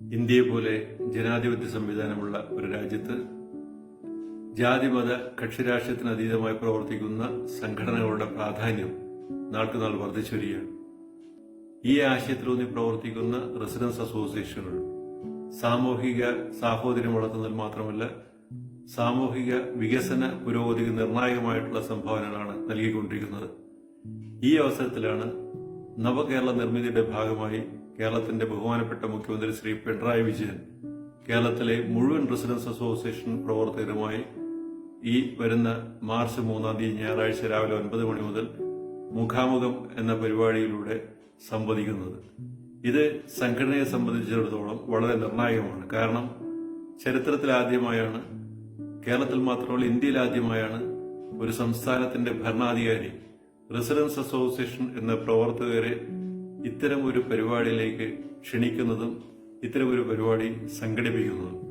ഇന്ത്യയെ പോലെ ജനാധിപത്യ സംവിധാനമുള്ള ഒരു രാജ്യത്ത് ജാതിമത കക്ഷിരാഷ്ട്രീയത്തിന് അതീതമായി പ്രവർത്തിക്കുന്ന സംഘടനകളുടെ പ്രാധാന്യം നാൾക്കുനാൾ വർദ്ധിച്ചു വരികയാണ്. ഈ ആശയത്തിലൂന്നി പ്രവർത്തിക്കുന്ന റെസിഡൻസ് അസോസിയേഷനുകൾ സാമൂഹിക സാഹോദര്യം വളർത്തുന്നതിൽ മാത്രമല്ല സാമൂഹിക വികസന പുരോഗതിക്ക് നിർണായകമായിട്ടുള്ള സംഭാവനകളാണ് നൽകിക്കൊണ്ടിരിക്കുന്നത്. ഈ അവസരത്തിലാണ് നവകേരള നിർമ്മിതിയുടെ ഭാഗമായി കേരളത്തിന്റെ ബഹുമാനപ്പെട്ട മുഖ്യമന്ത്രി ശ്രീ പിണറായി വിജയൻ കേരളത്തിലെ മുഴുവൻ റെസിഡൻസ് അസോസിയേഷൻ പ്രവർത്തകരുമായി ഈ വരുന്ന മാർച്ച് മൂന്നാം തീയതി ഞായറാഴ്ച രാവിലെ ഒൻപത് മണി മുതൽ മുഖാമുഖം എന്ന പരിപാടിയിലൂടെ സംവദിക്കുന്നത്. ഇത് സംഘടനയെ സംബന്ധിച്ചിടത്തോളം വളരെ നിർണായകമാണ്. കാരണം ചരിത്രത്തിലാദ്യമായാണ് കേരളത്തിൽ മാത്രമല്ല ഇന്ത്യയിലാദ്യമായാണ് ഒരു സംസ്ഥാനത്തിന്റെ ഭരണാധികാരി റെസിഡൻസ് അസോസിയേഷൻ എന്ന പ്രവർത്തകരെ ഇത്തരം ഒരു പരിപാടിയിലേക്ക് ക്ഷണിക്കുന്നതും ഇത്തരം ഒരു പരിപാടി സംഘടിപ്പിക്കുന്നതും.